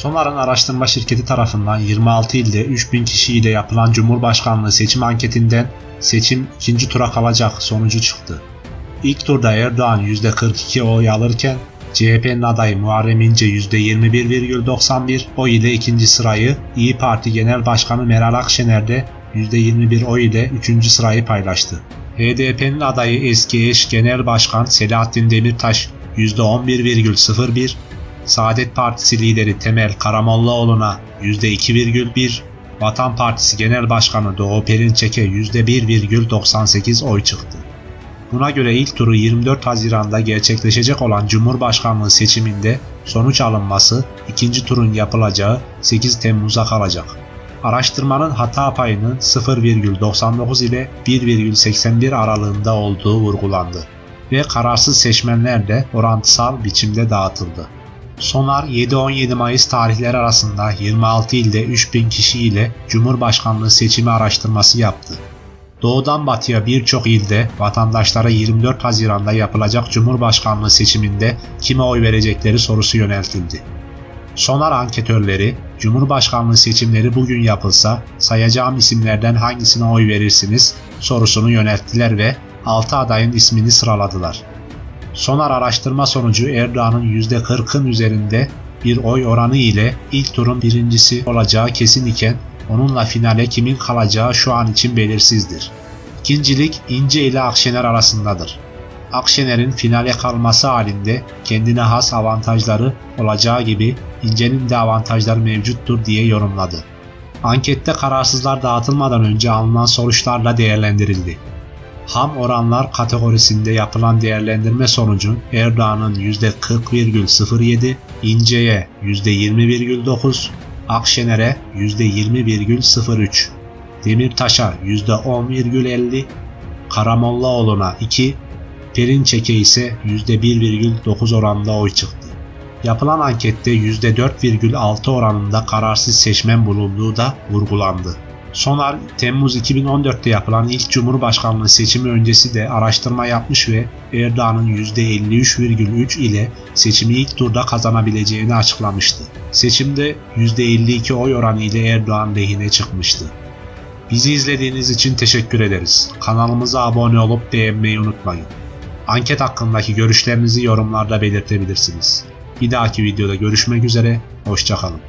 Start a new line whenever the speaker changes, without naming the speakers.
Sonar'ın araştırma şirketi tarafından 26 ilde 3000 kişiyle yapılan Cumhurbaşkanlığı seçim anketinden seçim ikinci tura kalacak sonucu çıktı. İlk turda Erdoğan %42 oy alırken CHP'nin adayı Muharrem İnce %21,91 oy ile ikinci sırayı, İyi Parti Genel Başkanı Meral Akşener de %21 oy ile üçüncü sırayı paylaştı. HDP'nin adayı eski eş Genel Başkan Selahattin Demirtaş %11,01, Saadet Partisi lideri Temel Karamollaoğlu'na %2,1, Vatan Partisi Genel Başkanı Doğu Perinçek'e %1,98 oy çıktı. Buna göre ilk turu 24 Haziran'da gerçekleşecek olan Cumhurbaşkanlığı seçiminde sonuç alınması ikinci turun yapılacağı 8 Temmuz'a kalacak. Araştırmanın hata payının 0,99 ile 1,81 aralığında olduğu vurgulandı ve kararsız seçmenler de orantısal biçimde dağıtıldı. Sonar 7-17 Mayıs tarihleri arasında 26 ilde 3000 kişi ile Cumhurbaşkanlığı seçimi araştırması yaptı. Doğudan batıya birçok ilde vatandaşlara 24 Haziran'da yapılacak Cumhurbaşkanlığı seçiminde kime oy verecekleri sorusu yöneltildi. Sonar anketörleri, Cumhurbaşkanlığı seçimleri bugün yapılsa sayacağım isimlerden hangisine oy verirsiniz sorusunu yönelttiler ve 6 adayın ismini sıraladılar. Sonar araştırma sonucu Erdoğan'ın %40'ın üzerinde bir oy oranı ile ilk turun birincisi olacağı kesin iken onunla finale kimin kalacağı şu an için belirsizdir. İkincilik İnce ile Akşener arasındadır. Akşener'in finale kalması halinde kendine has avantajları olacağı gibi İnce'nin de avantajları mevcuttur diye yorumladı. Ankette kararsızlar dağıtılmadan önce alınan sonuçlarla değerlendirildi. Ham oranlar kategorisinde yapılan değerlendirme sonucu Erdoğan'ın %40,07, İnce'ye %20,9, Akşener'e %20,03, Demirtaş'a %10,50, Karamollaoğlu'na 2, Perinçek'e ise %1,9 oranında oy çıktı. Yapılan ankette %4,6 oranında kararsız seçmen bulunduğu da vurgulandı. Sonar, Temmuz 2014'te yapılan ilk Cumhurbaşkanlığı seçimi öncesi de araştırma yapmış ve Erdoğan'ın %53,3 ile seçimi ilk turda kazanabileceğini açıklamıştı. Seçimde %52 oy oranı ile Erdoğan lehine çıkmıştı. Bizi izlediğiniz için teşekkür ederiz. Kanalımıza abone olup beğenmeyi unutmayın. Anket hakkındaki görüşlerinizi yorumlarda belirtebilirsiniz. Bir dahaki videoda görüşmek üzere, hoşçakalın.